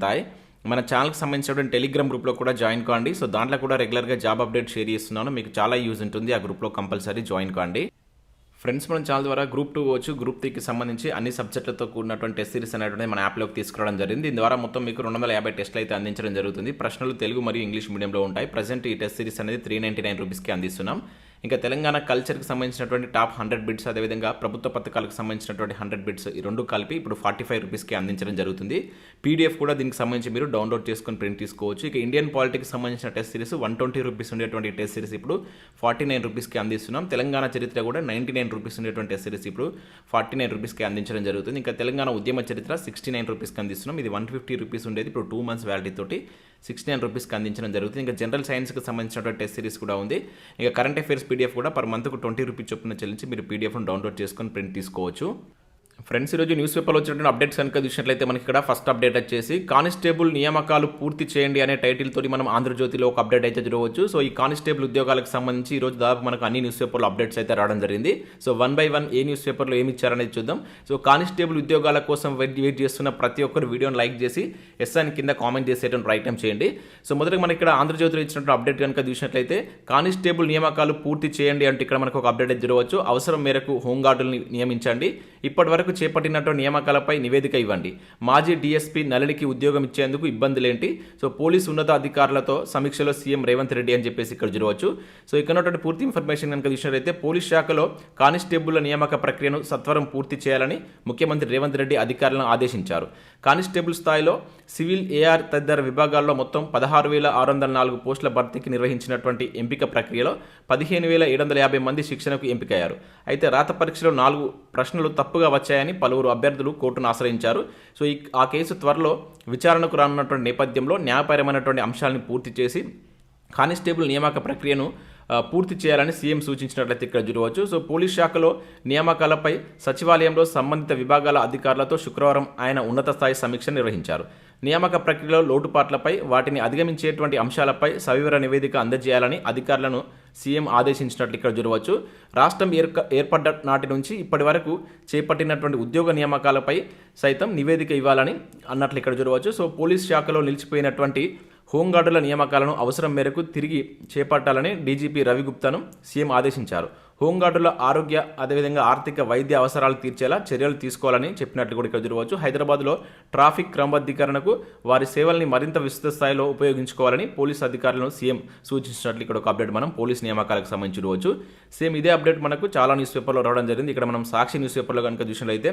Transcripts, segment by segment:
అంతాయి మన ఛానల్కి సంబంధించినటువంటి టెలిగ్రామ్ గ్రూప్లో కూడా జాయిన్ కాండి. సో దాంట్లో కూడా రెగ్యులర్గా జాబ్ అప్డేట్ షేర్ చేస్తున్నాను. మీకు చాలా యూజ్ ఉంటుంది. ఆ గ్రూప్లో కంపల్సరీ జాయిన్ కాండి. ఫ్రెండ్స్ మన ఛానల్ ద్వారా గ్రూప్ టూ వచ్చు గ్రూప్ త్రీకి సంబంధించి అన్ని సబ్జెక్టులతో కూడినటువంటి టెస్ట్ సిరీస్ అనేటువంటి మన యాప్లోకి తీసుకురావడం జరిగింది. దీని ద్వారా మొత్తం మీకు రెండు వందల యాభై టెస్ట్లు అయితే అందించడం జరుగుతుంది. ప్రశ్నలు తెలుగు మరియు ఇంగ్లీష్ మీడియంలో ఉంటాయి. ప్రజెంట్ ఈ టెస్ట్ సిరీస్ అనేది త్రీ నైంటీ నైన్ రూపీస్కి అందిస్తున్నాం. ఇంకా తెలంగాణ కల్చర్కి సంబంధించినటువంటి టాప్ హండ్రెడ్ బిట్స్ అదేవిధంగా ప్రభుత్వ పథకాలకు సంబంధించినటువంటి హండ్రెడ్ బిట్స్ ఈ రెండు కలిపి ఇప్పుడు ఫార్టీ ఫైవ్ రూపీస్కి అందించడం జరుగుతుంది. పీడిఎఫ్ కూడా దీనికి సంబంధించి మీరు డౌన్లోడ్ చేసుకొని ప్రింట్ తీసుకోవచ్చు. ఇక ఇండియన్ పాలిటిక్స్ సంబంధించిన test series one twenty rupees ఉండేటువంటి టెస్ట్ సిరీస్ ఇప్పుడు ఫార్టీ నైన్ రూపీస్కి అందిస్తున్నాం. తెలంగాణ చరిత్ర కూడా నైంటీ నైన్ రూపీస్ ఉండేటువంటి టెస్ట్ సిరీస్ ఇప్పుడు ఫార్టీ నైన్ రూపీస్కి అందించడం జరుగుతుంది. ఇంకా తెలంగాణ ఉద్యమ చరిత్ర సిక్స్టీ నైన్ రూపీస్కి అందిస్తున్నాం. ఇది వన్ ఫిఫ్టీ రూపీస్ ఉండేది. ఇప్పుడు టూ మంత్స్ వ్యాలిటీ తోటి సిక్స్టీ నైన్ రూపీస్కి అందించడం జరుగుతుంది. ఇంకా జనరల్ సైన్స్కి సంబంధించినటువంటి టెస్ట్ సిరీస్ కూడా ఉంది. ఇంకా కరెంట్ అఫైర్స్ పీడిఎఫ్ కూడా పర్ మంత్కు ట్వంటీ రూపీస్ చొప్పున చెల్లించి మీరు పీడిఎఫ్ను డౌన్లోడ్ చేసుకొని ప్రింట్ తీసుకోవచ్చు. ఫ్రెండ్స్ ఈరోజు న్యూస్ పేపర్లో వచ్చినటువంటి అప్డేట్స్ కనుక చూసినట్లయితే మనకి ఇక్కడ ఫస్ట్ అప్డేట్ వచ్చేసి కానిస్టేబుల్ నియామకాలు పూర్తి చేయండి అనే టైటిల్ మనం ఆంధ్రజ్యోతిలో ఒక అప్డేట్ అయితే చూడవచ్చు. సో ఈ కానిస్టేబుల్ ఉద్యోగాలకు సంబంధించి ఈరోజు రోజు దాదాపు మనకు అన్ని న్యూస్ పేపర్లో అప్డేట్స్ అయితే రావడం జరిగింది. సో వన్ బై వన్ ఏ న్యూస్ పేపర్లో ఏమి ఇచ్చారనేది చూద్దాం. సో కానిస్టేబుల్ ఉద్యోగాల కోసం వెయిట్ వెయిట్ చేస్తున్న ప్రతి ఒక్కరు వీడియోని లైక్ చేసి ఎస్ అని కింద కామెంట్ చేసేటువంటి ప్రయత్నం చేయండి. సో మొదటగా మనకి ఇక్కడ ఆంధ్రజ్యోతిలో ఇచ్చినటువంటి అప్డేట్ కనుక చూసినట్లయితే కానిస్టేబుల్ నియామకాలు పూర్తి చేయండి అంటే ఇక్కడ మనకు ఒక అప్డేట్ అయితే చూడవచ్చు. అవసరం మేరకు హోంగార్డులను నియమించండి. ఇప్పటి వరకు చేపట్టినటువంటి నియామకాలపై నివేదిక ఇవ్వండి. మాజీ డీఎస్పీ నళినికి ఉద్యోగం ఇచ్చేందుకు ఇబ్బందులేంటి? సో పోలీసు ఉన్నతాధికారులతో సమీక్షలో సీఎం రేవంత్ రెడ్డి అని చెప్పేసి ఇక్కడ చూడవచ్చు. సో ఇక్కడ ఉన్నటువంటి పూర్తి ఇన్ఫర్మేషన్ కనుక చూసినట్లయితే పోలీస్ శాఖలో కానిస్టేబుల్ నియామక ప్రక్రియను సత్వరం పూర్తి చేయాలని ముఖ్యమంత్రి రేవంత్ రెడ్డి అధికారులను ఆదేశించారు. కానిస్టేబుల్ స్థాయిలో సివిల్ ఏఆర్ తదితర విభాగాల్లో మొత్తం పదహారు వేల ఆరు వందల నాలుగు పోస్టుల భర్తీకి నిర్వహించినటువంటి ఎంపిక ప్రక్రియలో పదిహేను వేల ఏడు వందల యాభై మంది శిక్షణకు ఎంపికయ్యారు. అయితే రాత పరీక్షలో నాలుగు ప్రశ్నలు తప్పుగా వచ్చాయని పలువురు అభ్యర్థులు కోర్టును ఆశ్రయించారు. సో ఈ ఆ కేసు త్వరలో విచారణకు రానున్నటువంటి నేపథ్యంలో న్యాయపరమైనటువంటి అంశాలను పూర్తి చేసి కానిస్టేబుల్ నియామక ప్రక్రియను పూర్తి చేయాలని సీఎం సూచించినట్లయితే ఇక్కడ చూడవచ్చు. సో పోలీస్ శాఖలో నియామకాలపై సచివాలయంలో సంబంధిత విభాగాల అధికారులతో శుక్రవారం ఆయన ఉన్నత స్థాయి సమీక్ష నిర్వహించారు. నియామక ప్రక్రియలో లోటుపాట్లపై వాటిని అధిగమించేటువంటి అంశాలపై సవివర నివేదిక అందజేయాలని అధికారులను సీఎం ఆదేశించినట్లు ఇక్కడ చూడవచ్చు రాష్ట్రం ఏర్క ఏర్పడ్డ నాటి నుంచి ఇప్పటి వరకు చేపట్టినటువంటి ఉద్యోగ నియామకాలపై సైతం నివేదిక ఇవ్వాలని అన్నట్లు ఇక్కడ చూడవచ్చు సో పోలీస్ శాఖలో నిలిచిపోయినటువంటి హోంగార్డుల నియామకాలను అవసరం మేరకు తిరిగి చేపట్టాలని డీజీపీ రవిగుప్తాను సీఎం ఆదేశించారు. హోంగార్డుల ఆరోగ్య అదేవిధంగా ఆర్థిక వైద్య అవసరాలు తీర్చేలా చర్యలు తీసుకోవాలని చెప్పినట్లు కూడా ఇక్కడ చూడవచ్చు హైదరాబాద్లో ట్రాఫిక్ క్రమబద్ధీకరణకు వారి సేవల్ని మరింత విస్తృత స్థాయిలో ఉపయోగించుకోవాలని పోలీస్ అధికారులను సీఎం సూచించినట్లు ఇక్కడ ఒక అప్డేట్ మనం పోలీస్ నియామకాలకు సంబంధించి చూడవచ్చు. సేమ్ ఇదే అప్డేట్ మనకు చాలా న్యూస్ పేపర్లో రావడం జరిగింది. ఇక్కడ మనం సాక్షి న్యూస్ పేపర్లో కనుక చూసినట్లయితే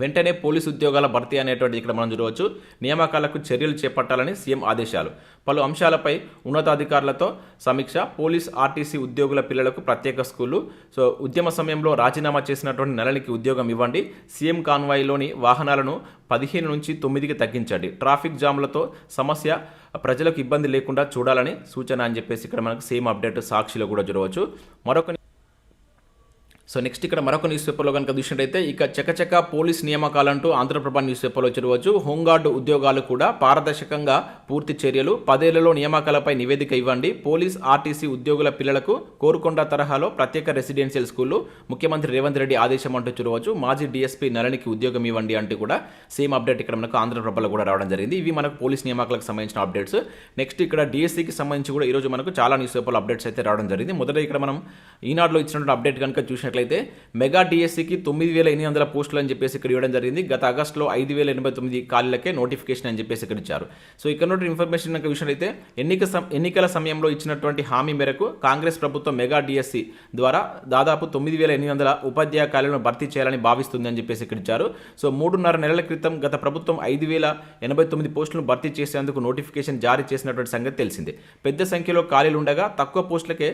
వెంటనే పోలీసు ఉద్యోగాల భర్తీ అనేటువంటి ఇక్కడ మనం చూడవచ్చు. నియామకాలకు చర్యలు చేపట్టాలని సీఎం ఆదేశాలు. పలు అంశాలపై ఉన్నతాధికారులతో సమీక్ష. పోలీస్ ఆర్టీసీ ఉద్యోగుల పిల్లలకు ప్రత్యేక స్కూళ్ళు సో ఉద్యమ సమయంలో రాజీనామా చేసినటువంటి నెలనికి ఉద్యోగం ఇవ్వండి. సీఎం కాన్వాయ్లోని వాహనాలను పదిహేను నుంచి తొమ్మిదికి తగ్గించండి. ట్రాఫిక్ జామ్లతో సమస్య ప్రజలకు ఇబ్బంది లేకుండా చూడాలని సూచన అని చెప్పేసి ఇక్కడ మనకు సేమ్ అప్డేట్ సాక్షిలో కూడా చూడవచ్చు. మరొక సో నెక్స్ట్ ఇక్కడ మరొక న్యూస్ పేపర్లో కనుక చూసినట్టయితే ఇక చకచక పోలీస్ నియామకాలంటూ ఆంధ్రప్రభ న్యూస్ పేపర్లో చూడవచ్చు హోంగార్డు ఉద్యోగాలు కూడా పారదర్శకంగా పూర్తి చర్యలు. పదేళ్ళలో నియామకాలపై నివేదిక ఇవ్వండి. పోలీస్ ఆర్టీసీ ఉద్యోగుల పిల్లలకు కోరుకొండ తరహాలో ప్రత్యేక రెసిడెన్షియల్ స్కూళ్ళు ముఖ్యమంత్రి రేవంత్ రెడ్డి ఆదేశం అంటూ చూడవచ్చు మాజీ డీఎస్పీ నళనికి ఉద్యోగం ఇవ్వండి అంటూ కూడా సేమ్ అప్డేట్ ఇక్కడ మనకు ఆంధ్రప్రభలో కూడా రావడం జరిగింది. ఇవి మనకు పోలీస్ నియామకాలకు సంబంధించిన అప్డేట్స్. నెక్స్ట్ ఇక్కడ డిఎస్సికి సంబంధించి కూడా ఈరోజు మనకు చాలా న్యూస్ పేపర్లు అప్డేట్స్ అయితే రావడం జరిగింది. మొదట ఇక్కడ మనం ఈనాడులో ఇచ్చినటువంటి అప్డేట్ కనుక చూసినట్లయితే మెగా డిఎస్సికి తొమ్మిది వేల ఎనిమిది వందల పోస్టులు అని చెప్పేసి ఇక్కడ ఇవ్వడం జరిగింది. గత ఆగస్టులో ఐదు వేల ఎనభై తొమ్మిది ఖాళీలకే నోటిఫికేషన్ అని చెప్పేసి ఇక్కడ ఇచ్చారు. సో ఇక్కడ నుండి ఇన్ఫర్మేషన్ కనుక విషయంలో ఎన్నిక ఎన్నికల సమయంలో ఇచ్చినటువంటి హామీ మేరకు కాంగ్రెస్ ప్రభుత్వం మెగా డిఎస్సి ద్వారా దాదాపు తొమ్మిది వేల ఎనిమిది వందల ఉపాధ్యాయ ఖాళీలను భర్తీ చేయాలని భావిస్తుంది అని చెప్పేసి ఇక్కడ ఇచ్చారు. సో మూడున్నర నెలల క్రితం గత ప్రభుత్వం ఐదు వేల ఎనభై తొమ్మిది పోస్టులను భర్తీ చేసేందుకు నోటిఫికేషన్ జారీ చేసినటువంటి సంగతి తెలిసిందే. పెద్ద సంఖ్యలో ఖాళీలు ఉండగా తక్కువ పోస్టులకే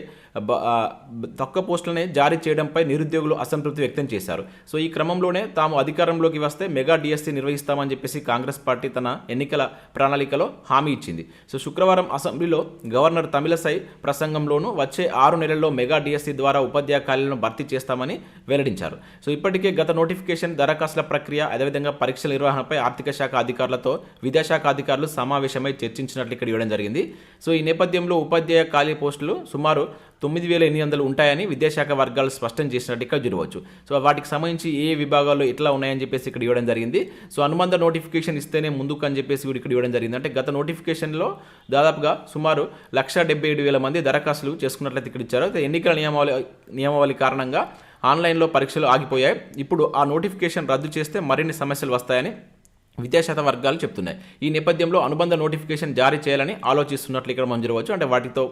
తక్కువ పోస్టులనే జారీ చేయడంపై నిరు నిరుద్యోగులు అసంతృప్తి వ్యక్తం చేశారు. సో ఈ క్రమంలోనే తాము అధికారంలోకి వస్తే మెగా డిఎస్సీ నిర్వహిస్తామని చెప్పేసి కాంగ్రెస్ పార్టీ తన ఎన్నికల ప్రణాళికలో హామీ ఇచ్చింది. సో శుక్రవారం అసెంబ్లీలో గవర్నర్ తమిళసై ప్రసంగంలోనూ వచ్చే ఆరు నెలల్లో మెగా డిఎస్సీ ద్వారా ఉపాధ్యాయ ఖాళీలను భర్తీ చేస్తామని వెల్లడించారు. సో ఇప్పటికే గత నోటిఫికేషన్ దరఖాస్తుల ప్రక్రియ అదేవిధంగా పరీక్షల నిర్వహణపై ఆర్థిక శాఖ అధికారులతో విద్యాశాఖ అధికారులు సమావేశమై చర్చించినట్లు ఇక్కడ ఇవ్వడం జరిగింది. సో ఈ నేపథ్యంలో ఉపాధ్యాయ ఖాళీ పోస్టులు సుమారు తొమ్మిది వేల ఎనిమిది వందలు ఉంటాయని విద్యాశాఖ వర్గాలు స్పష్టం చేసినట్టు ఇక్కడ చూడవచ్చు. సో వాటికి సంబంధించి ఏ విభాగాల్లో ఎట్లా ఉన్నాయని చెప్పేసి ఇక్కడ ఇవ్వడం జరిగింది. సో అనుబంధ నోటిఫికేషన్ ఇస్తేనే ముందుకు అని చెప్పేసి కూడా ఇక్కడ ఇవ్వడం జరిగింది. అంటే గత నోటిఫికేషన్లో దాదాపుగా సుమారు లక్ష డెబ్బై ఏడు వేల మంది దరఖాస్తులు చేసుకున్నట్లయితే ఇక్కడ ఇచ్చారు. అయితే ఎన్నికల నియమావళి నియమావళి కారణంగా ఆన్లైన్లో పరీక్షలు ఆగిపోయాయి. ఇప్పుడు ఆ నోటిఫికేషన్ రద్దు చేస్తే మరిన్ని సమస్యలు వస్తాయని విద్యాశాఖ వర్గాలు చెప్తున్నాయి. ఈ నేపథ్యంలో అనుబంధ నోటిఫికేషన్ జారీ చేయాలని ఆలోచిస్తున్నట్లు ఇక్కడ మనం చూడవచ్చు. అంటే వాటితో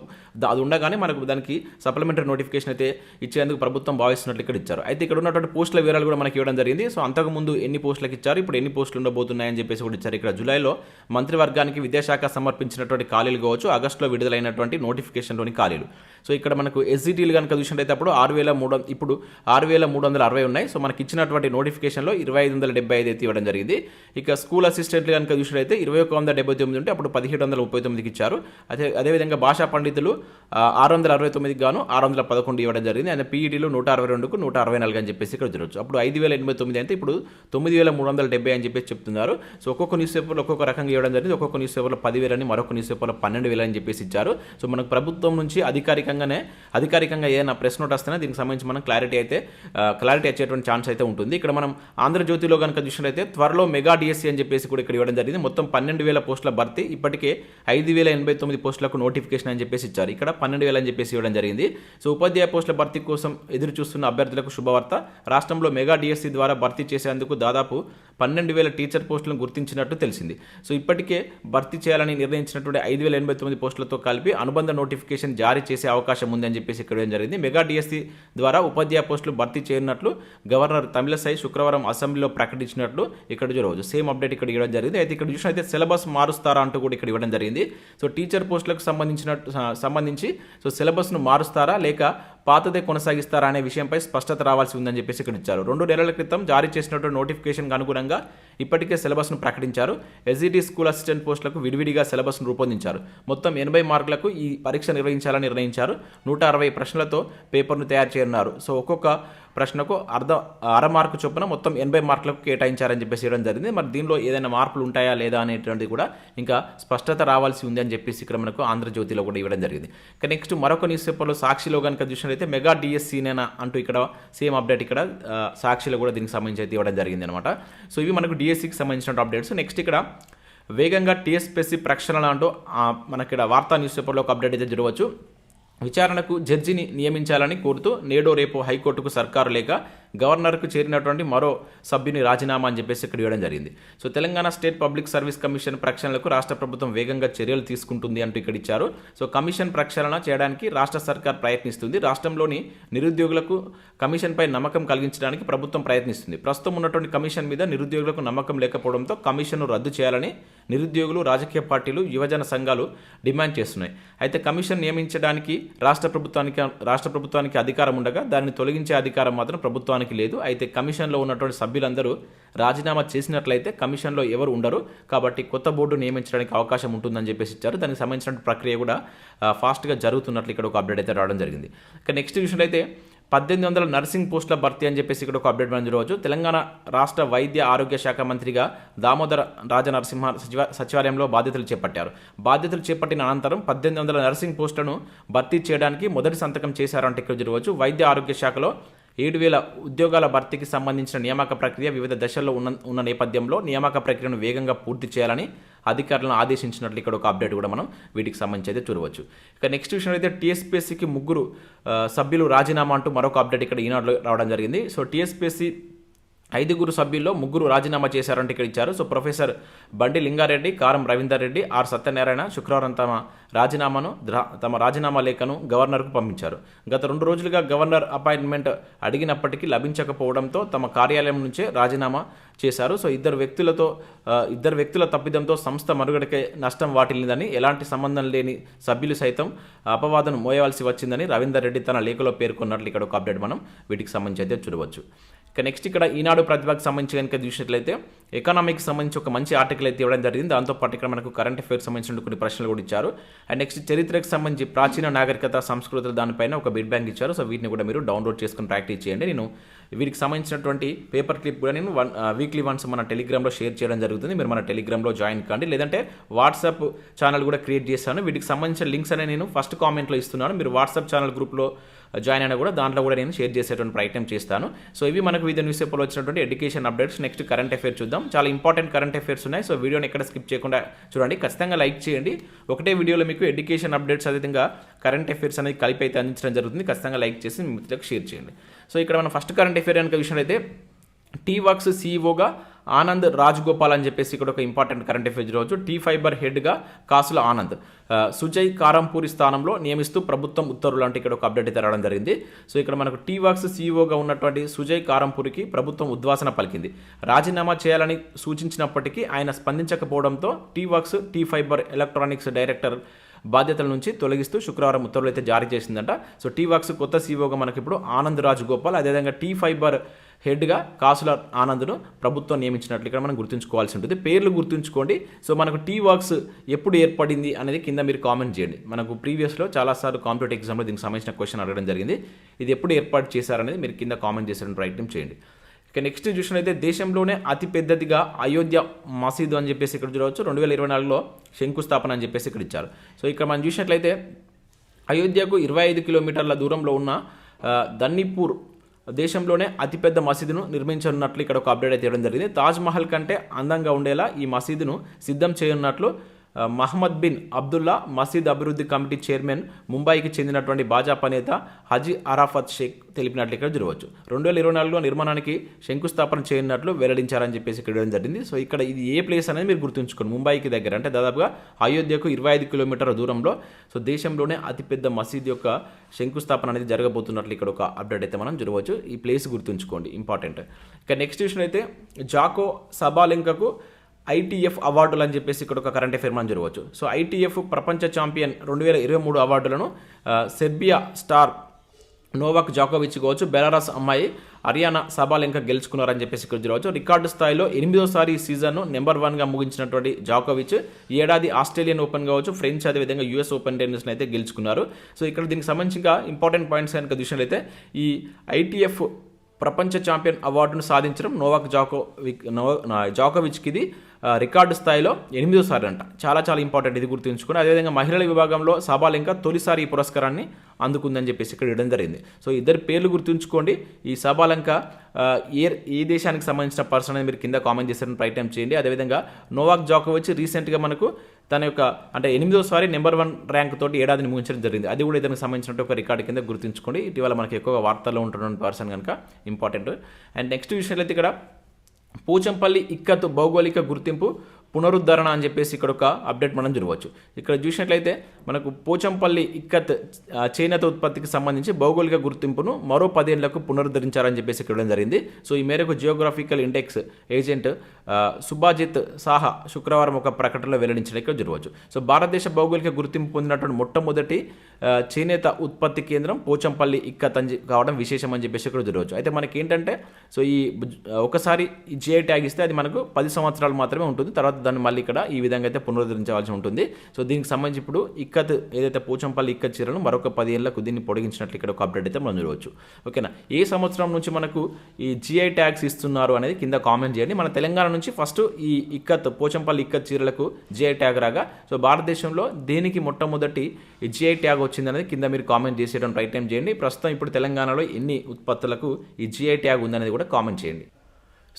అది ఉండగానే మనకు దానికి సప్లిమెంటరీ నోటిఫికేషన్ అయితే ఇచ్చేందుకు ప్రభుత్వం భావిస్తున్నట్లు ఇక్కడ ఇచ్చారు. అయితే ఇక్కడ ఉన్నటువంటి పోస్టుల వివరాలు కూడా మనకి ఇవ్వడం జరిగింది. సో అంతకుముందు ఎన్ని పోస్టులకు ఇచ్చారు ఇప్పుడు ఎన్ని పోస్టులు ఉండబోతున్నాయని చెప్పేసి కూడా ఇచ్చారు. ఇక్కడ జూలైలో మంత్రివర్గానికి విద్యాశాఖ సమర్పించినటువంటి ఖాళీలు కావచ్చు ఆగస్టులో విడుదలైనటువంటి నోటిఫికేషన్లోని ఖాళీలు. సో ఇక్కడ మనకు ఎస్జిటీలు కనుక చూసినట్టయితే అప్పుడు ఆరు వేల మూడు ఇప్పుడు ఆరు వేల మూడు వందల అరవై ఉన్నాయి. సో మనకి ఇచ్చినటువంటి నోటిఫికేషన్లో ఇరవై ఐదు వందల డెబ్బై ఐదు అయితే ఇవ్వడం జరిగింది. ఇక స్కూల్ అసిస్టెంట్లు కనుక చూసినట్టయితే ఇరవై ఒక వందల డెబ్బై తొమ్మిది ఉంటే అప్పుడు పదిహేడు వందల ముప్పై తొమ్మిదికి ఇచ్చారు. అదే అదేవిధంగా భాషా పండితులు ఆరు వందల అరవై తొమ్మిదికి గాను ఆరు వందల పదకొండు ఇవ్వడం జరిగింది. ఆయన పీఈటీలో నూట అరవై రెండుకు నూట అరవై నాలుగు అని చెప్పేసి ఇక్కడ చూడొచ్చు. అప్పుడు ఐదు వేల ఎనభై తొమ్మిది అయితే ఇప్పుడు తొమ్మిది వేల మూడు వందల డెబ్బై అని చెప్పేసి చెప్తున్నారు. సో ఒక్కొక్క న్యూస్ పేపర్లో ఒక్కొక్క రకంగా ఇవ్వడం జరిగింది. ఒక్కొక్క న్యూస్ పేపర్లో పదివేలని మరొక న్యూస్ పేపర్లో పన్నెండు వేలు అని చెప్పేసి ఇచ్చారు. సో మనకు ప్రభుత్వం నుంచి అధికారికంగానే అధికారికంగా ఏదైనా ప్రెస్ నోట్ వస్తేనే దీనికి సంబంధించి మనం క్లారిటీ అయితే క్లారిటీ వచ్చేటువంటి ఛాన్స్ అయితే ఉంటుంది. ఇక్కడ మనం ఆంధ్రజ్యోతిలో కనుక చూసినట్లయితే త్వరలో మెగా డిఎస్సీ అని చెప్పేసి కూడా ఇక్కడ ఇవ్వడం జరిగింది. మొత్తం పన్నెండు వేల పోస్టుల భర్తీ ఇప్పటికే ఐదు వేల ఎనభై తొమ్మిది పోస్టులకు నోటిఫికేషన్ అని చెప్పేసి ఇచ్చారు. ఇక్కడ పన్నెండు వేలు అని చెప్పేసి ఇవ్వడం జరిగింది. సో ఉపాధ్యాయ పోస్టుల భర్తీ కోసం ఎదురు చూస్తున్న అభ్యర్థులకు శుభవార్త. రాష్ట్రంలో మెగా డిఎస్సీ ద్వారా భర్తీ చేసేందుకు దాదాపు పన్నెండు వేల టీచర్ పోస్టులను గుర్తించినట్టు తెలిసింది. సో ఇప్పటికే భర్తీ చేయాలని నిర్ణయించినటువంటి ఐదు వేల ఎనభై తొమ్మిది పోస్టులతో కలిపి అనుబంధ నోటిఫికేషన్ జారీ చేసే అవకాశం ఉందని చెప్పేసి ఇక్కడ జరిగింది. మెగా డిఎస్సీ ద్వారా ఉపాధ్యాయ పోస్టులు భర్తీ చేయనున్నట్లు గవర్నర్ తమిళసై శుక్రవారం అసెంబ్లీలో ప్రకటించినట్లు ఇక్కడ చూడవచ్చు. సేమ్ అప్డేట్ ఇక్కడ ఇవ్వడం జరిగింది. అయితే ఇక్కడ అయితే సిలబస్ మారుస్తారా అంటూ కూడా ఇక్కడ ఇవ్వడం జరిగింది. సో టీచర్ పోస్టులకు సంబంధించిన సంబంధించి సో సిలబస్ను మారుస్తారా? లేక పాతదే కొనసాగిస్తారా అనే విషయంపై స్పష్టత రావాల్సి ఉందని చెప్పేసి ఇక్కడ ఇచ్చారు. రెండు నెలల క్రితం జారీ చేసినటువంటి నోటిఫికేషన్కి అనుగుణంగా ఇప్పటికే సిలబస్ను ప్రకటించారు. ఎస్జిటి స్కూల్ అసిస్టెంట్ పోస్టులకు విడివిడిగా సిలబస్ను రూపొందించారు. మొత్తం ఎనభై మార్కులకు ఈ పరీక్ష నిర్వహించాలని నిర్ణయించారు. నూట అరవై ప్రశ్నలతో పేపర్ను తయారు చేయనున్నారు. సో ఒక్కొక్క ప్రశ్నకు అర్ధ అర మార్కు చొప్పున మొత్తం ఎనభై మార్కులకు కేటాయించారని చెప్పేసి ఇవ్వడం జరిగింది. మరి దీనిలో ఏదైనా మార్పులు ఉంటాయా లేదా అనేటువంటిది కూడా ఇంకా స్పష్టత రావాల్సి ఉంది అని చెప్పేసి ఇక్కడ మనకు ఆంధ్రజ్యోతిలో కూడా ఇవ్వడం జరిగింది. ఇక నెక్స్ట్ మరొక న్యూస్ పేపర్లో సాక్షిలో కనుక చూసినట్లయితే మెగా డిఎస్సీనేనా అంటూ ఇక్కడ సేమ్ అప్డేట్ ఇక్కడ సాక్షిలో కూడా దీనికి సంబంధించి అయితే ఇవ్వడం జరిగింది అనమాట సో ఇవి మనకు డిఎస్సికి సంబంధించిన అప్డేట్స్ నెక్స్ట్ ఇక్కడ వేగంగా టీఎస్పీఎస్సీ ప్రకటనలు అంటూ మనకి ఇక్కడ వార్తా న్యూస్ పేపర్లో ఒక అప్డేట్ అయితే చూడవచ్చు. విచారణకు జడ్జిని నియమించాలని కోరుతూ నేడో రేపు హైకోర్టుకు సర్కారు లేక గవర్నర్కు చేరినటువంటి మరో సభ్యుని రాజీనామా అని చెప్పేసి ఇక్కడ ఇవ్వడం జరిగింది. So Telangana state public service commission ప్రక్షాళనకు రాష్ట్ర ప్రభుత్వం వేగంగా చర్యలు తీసుకుంటుంది అంటూ ఇక్కడ ఇచ్చారు. సో కమిషన్ ప్రక్షాళన చేయడానికి రాష్ట్ర సర్కార్ ప్రయత్నిస్తుంది. రాష్ట్రంలోని నిరుద్యోగులకు కమిషన్పై నమ్మకం కలిగించడానికి ప్రభుత్వం ప్రయత్నిస్తుంది. ప్రస్తుతం ఉన్నటువంటి కమిషన్ మీద నిరుద్యోగులకు నమ్మకం లేకపోవడంతో కమిషన్ను రద్దు చేయాలని నిరుద్యోగులు రాజకీయ పార్టీలు యువజన సంఘాలు డిమాండ్ చేస్తున్నాయి. అయితే కమిషన్ నియమించడానికి రాష్ట్ర ప్రభుత్వానికి రాష్ట్ర ప్రభుత్వానికి అధికారం ఉండగా దానిని తొలగించే అధికారం మాత్రం ప్రభుత్వానికి లేదు. అయితే కమిషన్లో ఉన్నటువంటి సభ్యులందరూ రాజీనామా చేసినట్లయితే కమిషన్లో ఎవరు ఉండరు. కాబట్టి కొత్త బోర్డు నియమించడానికి అవకాశం ఉంటుందని చెప్పేసి ఇచ్చారు. దానికి సంబంధించిన ప్రక్రియ కూడా ఫాస్ట్గా జరుగుతున్నట్లు ఇక్కడ ఒక అప్డేట్ అయితే రావడం జరిగింది. ఇక నెక్స్ట్ విషయంలో అయితే పద్దెనిమిది వందల నర్సింగ్ పోస్టుల భర్తీ అని చెప్పేసి ఇక్కడ ఒక అప్డేట్ మనం చూడవచ్చు. తెలంగాణ రాష్ట్ర వైద్య ఆరోగ్య శాఖ మంత్రిగా దామోదర రాజనరసింహ సచివ సచివాలయంలో బాధ్యతలు చేపట్టారు. బాధ్యతలు చేపట్టిన అనంతరం పద్దెనిమిది వందల నర్సింగ్ పోస్టులను భర్తీ చేయడానికి మొదటి సంతకం చేశారంటే ఇక్కడ చూడవచ్చు. వైద్య ఆరోగ్య శాఖలో ఏడు వేల ఉద్యోగాల భర్తీకి సంబంధించిన నియామక ప్రక్రియ వివిధ దశల్లో ఉన్న ఉన్న నేపథ్యంలో నియామక ప్రక్రియను వేగంగా పూర్తి చేయాలని అధికారులను ఆదేశించినట్లు ఇక్కడ ఒక అప్డేట్ కూడా మనం వీటికి సంబంధించి అయితే చూడవచ్చు. ఇక నెక్స్ట్ విషయం అయితే టీఎస్పీఎస్సీకి ముగ్గురు సభ్యులు రాజీనామా అంటూ మరొక అప్డేట్ ఇక్కడ ఈనాడులో రావడం జరిగింది. సో టీఎస్పీఎస్సీ ఐదుగురు సభ్యుల్లో ముగ్గురు రాజీనామా చేశారంటే ఇక్కడ ఇచ్చారు. సో ప్రొఫెసర్ బండి లింగారెడ్డి కారం రవీందర్ రెడ్డి ఆర్ సత్యనారాయణ శుక్రవారం తమ రాజీనామాను తమ రాజీనామా లేఖను గవర్నర్కు పంపించారు. గత రెండు రోజులుగా గవర్నర్ అపాయింట్మెంట్ అడిగినప్పటికీ లభించకపోవడంతో తమ కార్యాలయం నుంచే రాజీనామా చేశారు. సో ఇద్దరు వ్యక్తులతో ఇద్దరు వ్యక్తుల తప్పిదంతో సంస్థ మనుగడకే నష్టం వాటిల్లిందని ఎలాంటి సంబంధం లేని సభ్యులు సైతం అపవాదను మోయవలసి వచ్చిందని రవీందర్ రెడ్డి తన లేఖలో పేర్కొన్నట్లు ఇక్కడ ఒక అప్డేట్ మనం వీటికి సంబంధించి అయితే చూడవచ్చు. ఇక నెక్స్ట్ ఇక్కడ ఈనాడు ప్రతిభకు సంబంధించి కనుక చూసినట్లయితే ఎకనామిక్ సంబంధించి ఒక మంచి ఆర్టికల్ అయితే ఇవ్వడం జరిగింది. దాంతోపాటు ఇక్కడ మనకు కరెంట్ అఫేర్స్ సంబంధించిన కొన్ని ప్రశ్నలు కూడా ఇచ్చారు. అండ్ నెక్స్ట్ చరిత్రకు సంబంధించి ప్రాచీన నాగరికత సంస్కృతులు దానిపైన ఒక బిడ్ బ్యాంక్ ఇచ్చారు. సో వీటిని కూడా మీరు డౌన్లోడ్ చేసుకుని ప్రాక్టీస్ చేయండి. నేను వీటికి సంబంధించినటువంటి పేపర్ క్లిప్ కూడా నేను వన్ వీక్లీ వన్స్ మన టెలిగ్రామ్లో షేర్ చేయడం జరుగుతుంది. మీరు మన టెలిగ్రామ్లో జాయిన్ కాండి. లేదంటే వాట్సాప్ ఛానల్ కూడా క్రియేట్ చేస్తాను వీటికి సంబంధించిన లింక్స్ అనేవి నేను ఫస్ట్ కామెంట్లో ఇస్తున్నాను. మీరు వాట్సాప్ ఛానల్ గ్రూప్లో జాయిన్ అయినా కూడా దాంట్లో కూడా నేను షేర్ చేసేటువంటి ప్రయత్నం చేస్తాను. సో ఇవి మనకు వివిధ న్యూస్ పేపర్లో వచ్చినటువంటి education updates next current affairs చూద్దాం. చాలా ఇంపార్టెంట్ కరెంట్ అఫేర్స్ ఉన్నాయి. సో వీడియోని ఎక్కడ స్కిప్ చేయకుండా చూడండి. ఖచ్చితంగా లైక్ చేయండి. ఒకటే వీడియోలో మీకు ఎడ్యుకేషన్ అప్డేట్స్ అదేవిధంగా కరెంట్ అఫేర్స్ అనేది కలిపి అయితే అందించడం జరుగుతుంది. ఖచ్చితంగా లైక్ చేసి మీ మిత్రులకు షేర్ చేయండి. సో ఇక్కడ మన ఫస్ట్ కరెంట్ అఫేర్ కనుక విషయం అయితే టీ వర్క్స్ సీఈఓగా ఆనంద్ రాజ్గోపాల్ అని చెప్పేసి ఇక్కడ ఒక ఇంపార్టెంట్ కరెంట్ అఫేర్స్ రోజు టీ ఫైబర్ హెడ్గా కాసుల ఆనంద్. సుజయ్ కారంపూరి స్థానంలో నియమిస్తూ ప్రభుత్వం ఉత్తర్వులు అంటే ఇక్కడ ఒక అప్డేట్ అయితే రావడం జరిగింది. సో ఇక్కడ మనకు టీ వర్క్స్ సీఈఓగా ఉన్నటువంటి సుజయ్ కారంపూరికి ప్రభుత్వం ఉద్వాసన పలికింది. రాజీనామా చేయాలని సూచించినప్పటికీ ఆయన స్పందించకపోవడంతో T works T fiber electronics director బాధ్యతల నుంచి తొలగిస్తూ శుక్రవారం ఉత్తర్వులు అయితే జారీ చేసిందంట. సో టీ వర్క్స్ కొత్త సీఈఓగా మనకి ఇప్పుడు ఆనంద్ రాజ్ గోపాల్ అదేవిధంగా టీ ఫైబర్ హెడ్గా కాసుల ఆనంద్ను ప్రభుత్వం నియమించినట్లు ఇక్కడ మనం గుర్తుంచుకోవాల్సి ఉంటుంది. పేర్లు గుర్తుంచుకోండి. సో మనకు టీ వర్క్స్ ఎప్పుడు ఏర్పడింది అనేది కింద మీరు కామెంట్ చేయండి. మనకు ప్రీవియస్లో చాలాసార్లు కాంపిటేటివ్ ఎగ్జామ్లో దీనికి సంబంధించిన క్వశ్చన్ అడగడం జరిగింది. ఇది ఎప్పుడు ఏర్పాటు చేశారనేది మీరు కింద కామెంట్ చేసే ప్రయత్నం చేయండి. ఇక నెక్స్ట్ చూసినట్లయితే దేశంలోనే అతి పెద్దదిగా అయోధ్య మసీదు అని చెప్పేసి ఇక్కడ చూడవచ్చు. రెండు వేల ఇరవై నాలుగులో శంకుస్థాపన అని చెప్పేసి ఇక్కడ ఇచ్చారు. సో ఇక్కడ మనం చూసినట్లయితే అయోధ్యకు ఇరవై ఐదు కిలోమీటర్ల దూరంలో ఉన్న ఆ, దన్నీపూర్ దేశంలోనే అతిపెద్ద మసీదును నిర్మించనున్నట్లు ఇక్కడ ఒక అప్డేట్ అయితే ఇవ్వడం జరిగింది. తాజ్ మహల్ కంటే అందంగా ఉండేలా ఈ మసీదును సిద్ధం చేయనున్నట్లు మహమ్మద్ బిన్ అబ్దుల్లా మసీద్ అభివృద్ధి కమిటీ చైర్మన్ ముంబైకి చెందినటువంటి భాజపా నేత హజీ అరాఫత్ షేక్ తెలిపినట్లు ఇక్కడ చూడవచ్చు. రెండు వేల ఇరవై నాలుగులో నిర్మాణానికి శంకుస్థాపన చేయనున్నట్లు వెల్లడించారని చెప్పేసి ఇక్కడ ఇవ్వడం జరిగింది. సో ఇక్కడ ఇది ఏ ప్లేస్ అనేది మీరు గుర్తుంచుకోండి. ముంబైకి దగ్గర అంటే దాదాపుగా అయోధ్యకు ఇరవై ఐదు కిలోమీటర్ల దూరంలో సో దేశంలోనే అతిపెద్ద మసీద్ యొక్క శంకుస్థాపన అనేది జరగబోతున్నట్లు ఇక్కడ ఒక అప్డేట్ అయితే మనం చూడవచ్చు. ఈ ప్లేస్ గుర్తుంచుకోండి. ఇంపార్టెంట్. ఇక నెక్స్ట్ విషయం అయితే జాకో సబాలింకకు ఐటీఎఫ్ అవార్డులు అని చెప్పేసి ఇక్కడ ఒక కరెంట్ అఫేర్ మనం జరగవచ్చు సో ఐటీఎఫ్ ప్రపంచ ఛాంపియన్ రెండు వేల ఇరవై మూడు అవార్డులను సెర్బియా స్టార్ నోవాక్ జాకోవిచ్ కావచ్చు బెలారస్ అమ్మాయి హర్యానా సబాలెంక గెలుచుకున్నారని చెప్పేసి ఇక్కడ చూడవచ్చు. రికార్డు స్థాయిలో ఎనిమిదోసారి సీజన్ను నెంబర్ వన్గా ముగించినటువంటి జాకోవిచ్ ఈ ఏడాది ఆస్ట్రేలియన్ ఓపెన్ కావచ్చు ఫ్రెంచ్ అదేవిధంగా యూఎస్ ఓపెన్ టెన్నిస్ని అయితే గెలుచుకున్నారు. సో ఇక్కడ దీనికి సంబంధించిన ఇంపార్టెంట్ పాయింట్స్ కనుక చూసినట్లయితే ఈ ఐటీఎఫ్ ప్రపంచ ఛాంపియన్ అవార్డును సాధించడం నోవాక్ జాకోవిక్ నో జాకోవిచ్కి ఇది రికార్డు స్థాయిలో ఎనిమిదోసారి అంట చాలా చాలా ఇంపార్టెంట్ ఇది గుర్తుంచుకుని. అదేవిధంగా మహిళల విభాగంలో సబాలింక తొలిసారి ఈ పురస్కారాన్ని అందుకుందని చెప్పేసి ఇక్కడ ఇవ్వడం జరిగింది. సో ఇద్దరు పేర్లు గుర్తుంచుకోండి. ఈ సబాలంక ఏ ఏ దేశానికి సంబంధించిన పర్సన్ అనేది మీరు కింద కామెంట్ చేసారని ప్రయత్నం చేయండి. అదేవిధంగా నోవాక్ జాకోవిచ్ రీసెంట్గా మనకు తన యొక్క అంటే ఎనిమిదోసారి నెంబర్ వన్ ర్యాంక్ తోటి ఏడాదిని ముగించడం జరిగింది. అది కూడా ఇతనికి సంబంధించిన ఒక రికార్డు కింద గుర్తుంచుకోండి. ఇటీవల మనకి ఎక్కువగా వార్తల్లో ఉంటున్న పర్సన్ కనుక ఇంపార్టెంట్. అండ్ నెక్స్ట్ విషయంలో అయితే ఇక్కడ పోచంపల్లి ఇక్కత్ భౌగోళిక గుర్తింపు పునరుద్ధరణ అని చెప్పేసి ఇక్కడ ఒక అప్డేట్ మనం చూడవచ్చు. ఇక్కడ చూసినట్లయితే మనకు పోచంపల్లి ఇక్కత్ చేనేత ఉత్పత్తికి సంబంధించి భౌగోళిక గుర్తింపును మరో పదేళ్ళకు పునరుద్ధరించారని చెప్పేసి ఇక్కడ జరిగింది. సో ఈ మేరకు geographical index agent Subhajit Saha శుక్రవారం ఒక ప్రకటనలో వెల్లడించడం ఇక్కడ చూడవచ్చు. సో భారతదేశ భౌగోళిక గుర్తింపు పొందినటువంటి మొట్టమొదటి చేనేత ఉత్పత్తి కేంద్రం పోచంపల్లి ఇక్కత్ అని కావడం విశేషం అని చెప్పేసి ఇక్కడ చూడవచ్చు అయితే మనకి ఏంటంటే సో ఈ ఒకసారి జిఐ ట్యాగ్ ఇస్తే అది మనకు పది సంవత్సరాలు మాత్రమే ఉంటుంది. తర్వాత దాన్ని మళ్ళీ ఇక్కడ ఈ విధంగా అయితే పునరుద్ధరించవలసి ఉంటుంది. సో దీనికి సంబంధించి ఇప్పుడు ఇక్కత్ ఏదైతే పోచంపల్లి ఇక్కత్ చీరను మరొక పది ఏళ్ళకు దీన్ని పొడిగించినట్లు ఇక్కడ ఒక అప్డేట్ అయితే మనం చూడవచ్చు. ఓకేనా? ఏ సంవత్సరం నుంచి మనకు ఈ జిఐ ట్యాగ్స్ ఇస్తున్నారు అనేది కింద కామెంట్ చేయండి. మన తెలంగాణ నుంచి ఫస్ట్ ఈ ఇక్కత్ పోచంపల్లి ఇక్కత్ చీరలకు జిఐ ట్యాగ్ రాగా సో భారతదేశంలో దేనికి మొట్టమొదటి జిఐ ట్యాగ్ వచ్చింది అనేది కింద మీరు కామెంట్ చేసేయడం ప్రయత్నం చేయండి. ప్రస్తుతం ఇప్పుడు తెలంగాణలో ఎన్ని ఉత్పత్తులకు ఈ జిఐ ట్యాగ్ ఉందనేది కూడా కామెంట్ చేయండి.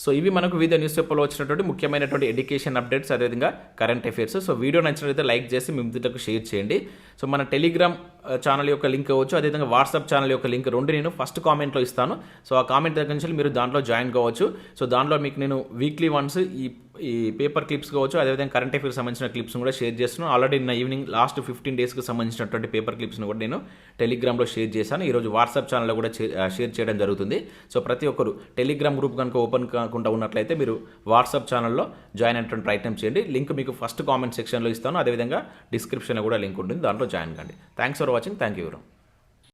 సో ఇవి మనకు వివిధ న్యూస్ పేపర్లో వచ్చినటువంటి ముఖ్యమైనటువంటి ఎడ్యుకేషన్ అప్డేట్స్ అదేవిధంగా కరెంట్ అఫైర్స్ సో వీడియో నచ్చినట్లయితే లైక్ చేసి మీ మిత్రులకు షేర్ చేయండి. సో మన టెలిగ్రామ్ ఛానల్ uh, యొక్క లింక్ అవ్వచ్చు అదేవిధంగా వాట్సాప్ ఛానల్ యొక్క లింక్ రెండు నేను ఫస్ట్ కామెంట్లో ఇస్తాను. సో ఆ కామెంట్ దగ్గర నుంచి మీరు దాంట్లో జాయిన్ కావచ్చు. సో దాంట్లో మీకు నేను వీక్లీ వన్స్ ఈ ఈ పేపర్ క్లిప్స్ కావచ్చు అదేవిధంగా కరెంట్ అఫేర్స్ సంబంధించిన క్లిప్స్ కూడా షేర్ చేస్తున్నాను. ఆల్రెడీ నా ఈవినింగ్ లాస్ట్ ఫిఫ్టీన్ డేస్కి సంబంధించినటువంటి పేపర్ క్లిప్స్ని కూడా నేను టెలిగ్రామ్లో షేర్ చేశాను. ఈరోజు వాట్సాప్ ఛానల్లో కూడా చే- షేర్ చేయడం జరుగుతుంది. సో ప్రతి ఒక్కరు టెలిగ్రామ్ గ్రూప్ కనుక ఓపెన్ కాకుండా ఉన్నట్లయితే మీరు వాట్సాప్ ఛానల్లో జాయిన్ అయినటువంటి ప్రయత్నం చేయండి. లింక్ మీకు ఫస్ట్ కామెంట్ సెక్షన్లో ఇస్తాను. అదేవిధంగా డిస్క్రిప్షన్లో కూడా లింక్ ఉంటుంది. దాంట్లో జాయిన్ కండి. Thanks for watching thank you